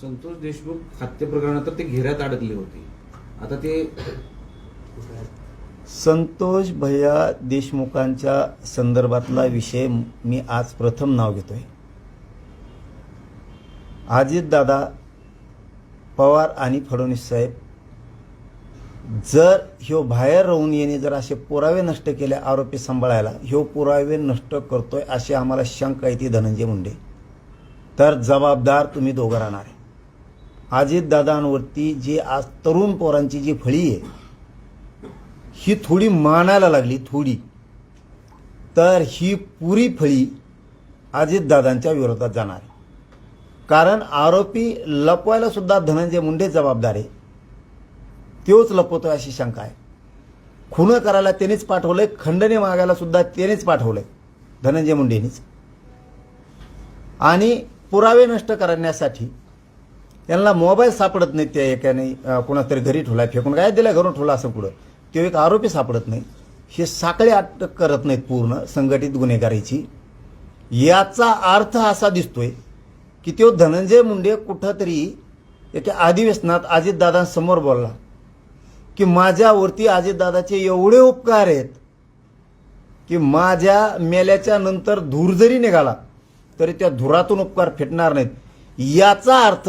संतोष देशमुख हत्या प्रकरणात ते घेऱ्यात अडकले होते. आता ते संतोष भैया देशमुखांच्या संदर्भातला विषय मी आज प्रथम नाव घेतोय. अजितदादा पवार आणि फडणवीस साहेब जर ह्यो बाहेर राहून येणे जर असे पुरावे नष्ट केले आरोपी सांभाळायला ह्यो पुरावे नष्ट करतोय अशी आम्हाला शंका येते धनंजय मुंडे. तर जबाबदार तुम्ही दोघं राहणार आहे. अजितदादांवरती जी आज तरुण पोरांची जी फळी आहे ही थोडी मानायला लागली थोडी. तर ही पुरी फळी अजितदादांच्या विरोधात जाणार आहे. कारण आरोपी लपवायला सुद्धा धनंजय मुंडे जबाबदार आहे. तोच लपवतो अशी शंका आहे. खुनं करायला त्यानेच पाठवलंय खंडणी मागायला सुद्धा त्यानेच पाठवलंय धनंजय मुंडेनीच. आणि पुरावे नष्ट करण्यासाठी त्यांना मोबाईल सापडत नाही त्या एकाने अं, कोणातरी घरी ठेवला फेकून काय दिला घरून ठेवला असं पुढं. तो एक आरोपी सापडत नाही. हे साखळे अटक करत नाहीत पूर्ण संघटित गुन्हेगारीची. याचा अर्थ असा दिसतोय की तो धनंजय मुंडे कुठंतरी एका अधिवेशनात अजितदादांसमोर बोलला की माझ्यावरती अजितदादाचे एवढे उपकार आहेत की माझ्या मेल्याच्या नंतर धूर जरी निघाला तरी त्या धुरातून उपकार फेटणार नाहीत. याचा अर्थ